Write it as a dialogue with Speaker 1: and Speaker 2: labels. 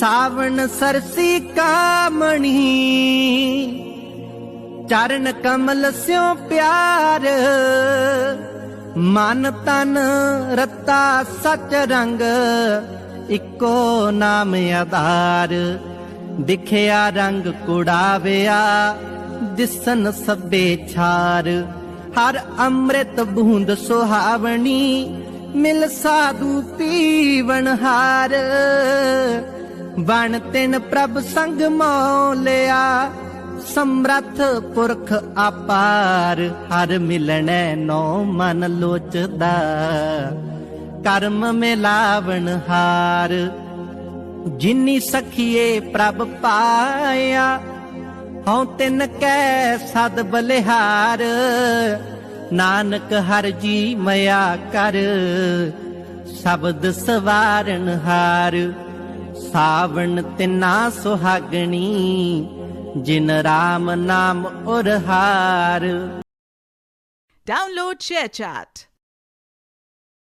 Speaker 1: ਸਾਵਣ ਸਰਸੀ ਕਾਮਣੀ, ਚਰਨ ਕਮਲ ਸਿਓ ਪਿਆਰ, ਮਨ ਤਨ ਰਤਾ ਸਚ ਰੰਗ, ਇੱਕੋ ਨਾਮ ਆਧਾਰ। ਦਿਖਿਆ ਰੰਗ ਕੁੜਾਵਿਆ, ਦਿਸਨ ਸਭੇ ਛਾਰ। ਹਰ ਅੰਮ੍ਰਿਤ ਬੂੰਦ ਸੁਹਾਵਣੀ, ਮਿਲ ਸਾਧੂ ਪੀਵਨ ਹਾਰ। ਵਣ ਤਿਨ ਪ੍ਰਭ ਸੰਗ ਮੋ ਲਿਆ। ਸਮਰੱਥ ਪੁਰਖ ਆਪਾਰ ਹਰ ਮਿਲਣੈ ਨੋ ਮਨ ਲੋਚਦਾ। ਕਰਮ ਮਿਲਾਵਣ ਹਾਰ, ਜਿਨੀ ਸਖੀਏ ਪ੍ਰਭ ਪਾਇਆ। ਹਉ ਤਿਨ ਕੈ ਸਦ ਬਲਿਹਾਰ, ਨਾਨਕ ਹਰ ਜੀ ਮਇਆ ਕਰ। ਸ਼ਬਦ ਸਵਾਰਨ ਹਾਰ। ਸਾਵਣ ਤਿਨਾ ਸੁਹਾਗਣੀ ਜਿਨ ਰਾਮ ਨਾਮ ਉਰਹਾਰ ਡਾਊਨਲੋਡ
Speaker 2: Download ਚੈਟ